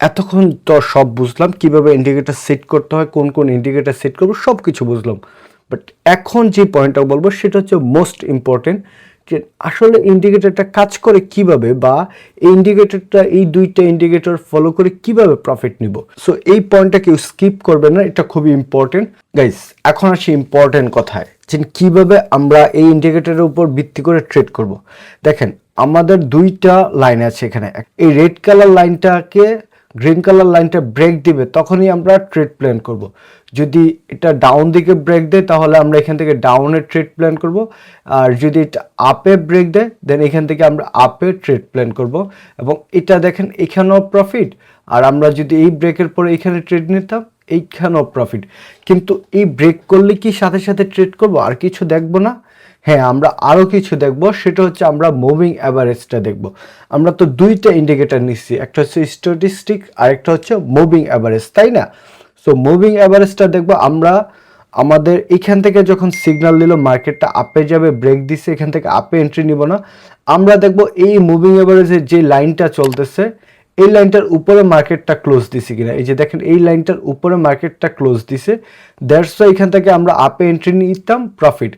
এতক্ষণ তো সব বুঝলাম কীভাবে ইন্ডিকেটার সেট করতে হয়, কোন কোন ইন্ডিকেটার সেট করব সব কিছু বুঝলাম। বাট এখন যে পয়েন্টটা বলব, সেটা হচ্ছে মোস্ট ইম্পর্টেন্ট যে আসলে ইন্ডিকেটরটা কাজ করে কীভাবে বা এই ইন্ডিকেটরটা এই দুইটা ইন্ডিকেটর ফলো করে কীভাবে প্রফিট নিব। সো এই পয়েন্টটা কেউ স্কিপ করবে না, এটা খুবই ইম্পর্টেন্ট গাইস এখন আসি ইম্পর্টেন্ট কথায়, যে কীভাবে আমরা এই ইন্ডিকেটরের উপর ভিত্তি করে ট্রেড করব। দেখেন, আমাদের দুইটা লাইন আছে এখানে। এই রেড কালার লাইনটাকে গ্রিন কালার লাইনটা ব্রেক দিবে, তখনই আমরা ট্রেড প্ল্যান করব। যদি এটা ডাউন দিকে ব্রেক দেয়, তাহলে আমরা এখান থেকে ডাউনে ট্রেড প্ল্যান করব। আর যদি এটা আপে ব্রেক দেয় দেন এখান থেকে আমরা আপে ট্রেড প্ল্যান করব। এবং এটা দেখেন, এখানেও প্রফিট আর আমরা যদি এই ব্রেকের পরে এখানে ট্রেড নিতাম এইখানেও প্রফিট কিন্তু এই ব্রেক করলে কি সাথে সাথে ট্রেড করব? আর কিছু দেখব না? হ্যাঁ আমরা আরও কিছু দেখব। সেটা হচ্ছে আমরা মুভিং অ্যাভারেজটা দেখব। আমরা তো দুইটা ইন্ডিকেটর নিচ্ছি। একটা হচ্ছে স্ট্যাটিস্টিক আর একটা হচ্ছে মুভিং অ্যাভারেজ তাই না? সো মুভিং অ্যাভারেজটা দেখব আমরা, আমাদের এখান থেকে যখন সিগনাল দিল মার্কেটটা আপে যাবে ব্রেক দিছে, এখান থেকে আপে এন্ট্রি নিব না। আমরা দেখব এই মুভিং অ্যাভারেজের যে লাইনটা চলতেছে এই লাইনটার উপরে মার্কেটটা ক্লোজ দিছে কিনা? এই যে দেখেন, এই লাইনটার উপরে মার্কেটটা ক্লোজ দিছে। দ্যাটস এখান থেকে আমরা আপে এন্ট্রি নিতাম প্রফিট